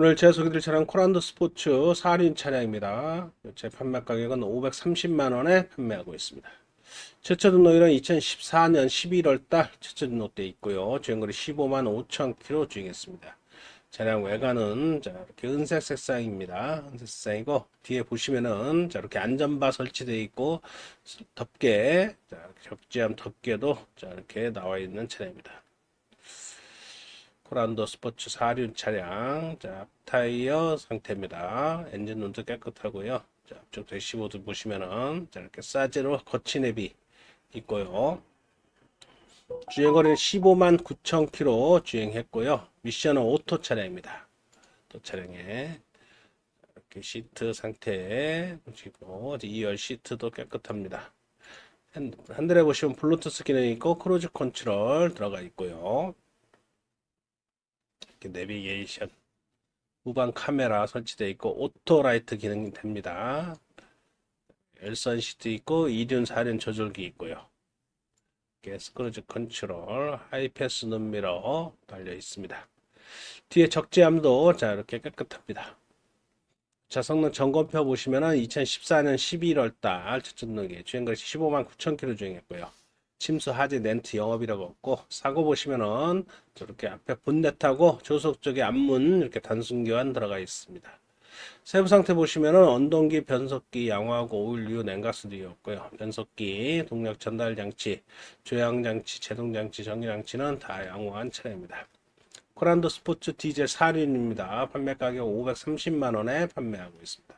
오늘 제가 소개드릴 차량 코란도 스포츠 4륜 차량입니다. 제 판매 가격은 530만 원에 판매하고 있습니다. 최초 등록일은 2014년 11월 달 최초 등록돼 있고요. 주행거리 15만 5천 킬로 주행했습니다. 차량 외관은 자 이렇게 은색 색상입니다. 은색 색상이고 뒤에 보시면은 자 이렇게 안전바 설치되어 있고 덮개 자 적재함 덮개도 자 이렇게 나와 있는 차량입니다. 코란도 스포츠 4륜 차량 자 타이어 상태입니다. 엔진 눈도 깨끗하고요. 자 앞쪽 대시보드 보시면은 자 이렇게 사제로 거치 내비 있고요. 주행거리는 15만 9천 킬로 주행했고요. 미션은 오토 차량입니다. 오토 차량에 이렇게 시트 상태 보시고 2열 시트도 깨끗합니다. 핸- 핸들에 보시면 블루투스 기능이 있고 크루즈 컨트롤 들어가 있고요. 이렇게 내비게이션 후방 카메라 설치되어 있고 오토 라이트 기능이 됩니다. 열선 시트 있고 2륜 4륜 조절기 있고요. 스크루즈 컨트롤 하이패스 눈미러 달려 있습니다. 뒤에 적재함도 자 이렇게 깨끗합니다. 자 성능 점검표 보시면은 2014년 11월 달 최초 등록에 주행거리 15만 9천 킬로 주행했고요. 침수 하지 렌트 영업이라고 없고 사고 보시면은 저렇게 앞에 본넷하고 조속 쪽에 앞문 이렇게 단순 교환 들어가 있습니다. 세부 상태 보시면은 언동기, 변속기, 양호하고 오일류, 냉각수도 없고요. 변속기, 동력 전달 장치, 조향 장치, 제동 장치, 전기 장치는 다 양호한 차량입니다. 코란도 스포츠 디젤 4륜입니다. 판매 가격 530만 원에 판매하고 있습니다.